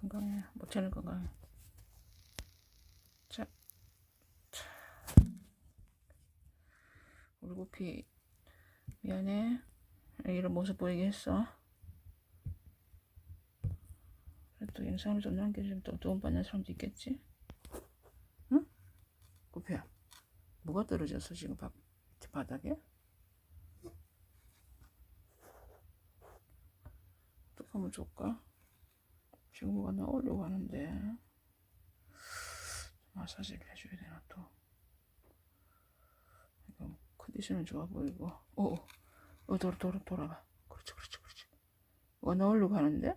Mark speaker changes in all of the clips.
Speaker 1: 건강해. 모체는 건강해. 자, 자. 구피 미안해. 이런 모습 보이게 했어. 그래도 영상을 좀 남겨주면 또 도움받는 사람도 있겠지? 응? 구피야, 뭐가 떨어졌어 지금 바, 바닥에? 어떻게 하면 좋을까? 뭐가 나오려고 하는데 마사지를 해줘야 되나 또. 이거 컨디션은 좋아 보이고. 오, 오 돌아 돌아 돌아봐 그렇지 그렇지 그렇지. 뭐가 나오려고 하는데?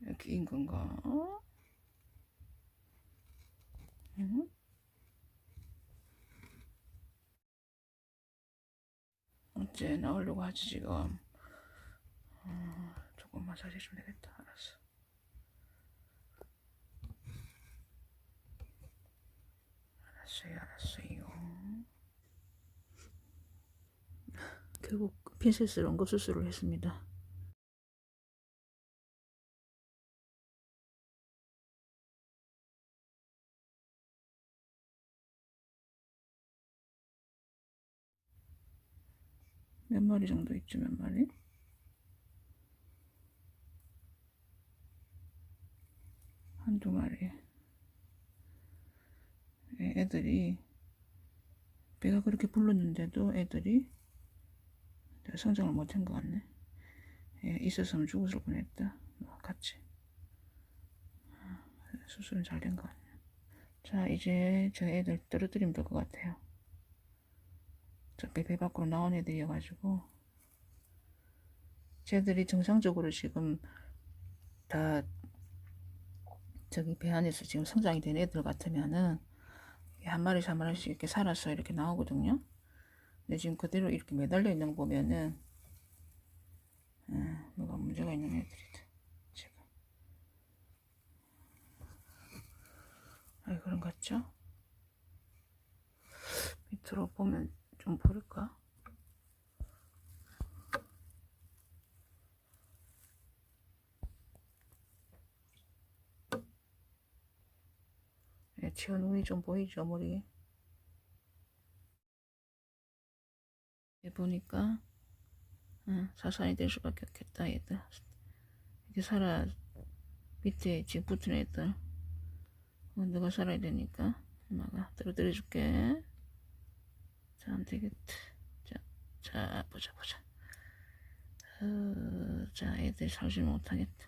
Speaker 1: 이렇게 인 건가? 응? 어째 나오려고 하지 지금? 어, 조금 마사지 해주면 되겠다. 알았어 알았어요 알았어요 결국 핀셋으로 응급수술을 했습니다 몇 마리 정도 있죠 몇 마리? 한두 마리 예, 애들이 배가 그렇게 불렀는데도 애들이 성장을 못한 것 같네. 예, 있었으면 죽었을 뻔했다. 뭐, 같이. 수술은 잘 된 것 같네. 자 이제 저 애들 떨어뜨리면 될 것 같아요. 저배 배 밖으로 나온 애들이어가지고. 쟤들이 정상적으로 지금 다 저기 배 안에서 지금 성장이 된 애들 같으면은 한 마리씩 한 마리씩 이렇게 살아서 이렇게 나오거든요. 근데 지금 그대로 이렇게 매달려 있는 거 보면은 음, 뭐가 문제가 있는 애들이다. 지금. 아이 그런 것 같죠? 밑으로 보면 좀 보일까? 예, 지어 눈이 좀 보이죠, 머리? 예, 보니까, 응, 사산이 될 수밖에 없겠다, 얘들. 이렇게 살아, 밑에 지금 붙은 애들. 어, 너가 살아야 되니까, 엄마가 떨어뜨려 줄게. 자, 안 되겠다. 자, 자, 보자, 보자. 어, 자, 애들 살지 못하겠다.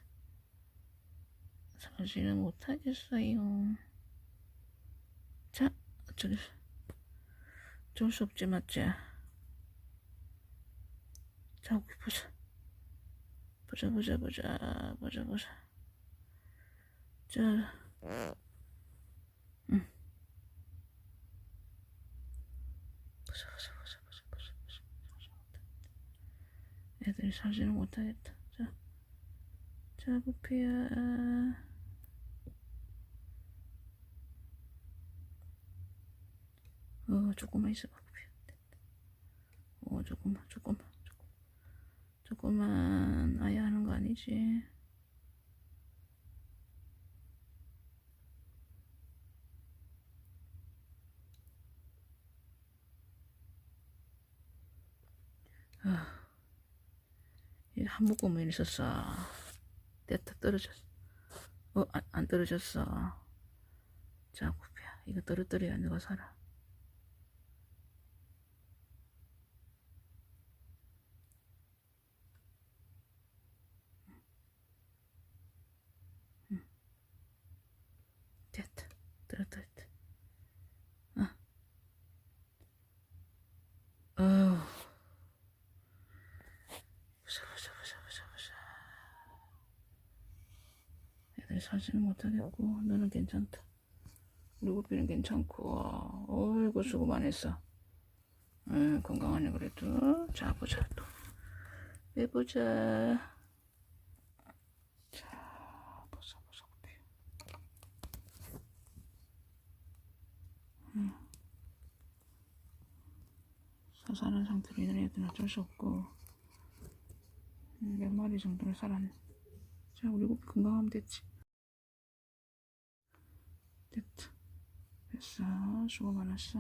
Speaker 1: 살지는 못하겠어요. 자, 어쩌겠어. 어쩔 수 없지, 맞지? 자, 여기 보자. 보자, 보자, 보자, 보자, 보자. 자, 응. 보자, 보자, 보자, 보자, 보자, 보자. 못하겠다. 애들이 살지는 못하겠다. 자, 자, 부피야. 어, 조금만 있어봐. 어, 조금만, 조금만, 조금. 조금만 아야 하는 거 아니지? 아, 이한 묶음만 있었어. 됐다, 떨어졌어. 어, 안, 안 떨어졌어. 자, 구피야. 이거 떨어뜨려야 너가 살아. 됐다. 들었다, 됐다. 어. 어우. 보자, 보자, 보자, 보자, 보자. 애들 살지는 못하겠고, 너는 괜찮다. 우리 구피는 괜찮고, 어이구, 수고 많았어. 응, 건강하네, 그래도. 자, 보자, 또. 해보자. 자, 보자, 보자, 구피. 사살한 상태로 있는 애들은 어쩔 수 없고 음, 몇 마리 정도는 살았네 자 우리 곱 건강하면 됐지 됐다. 됐어. 수고 많았어.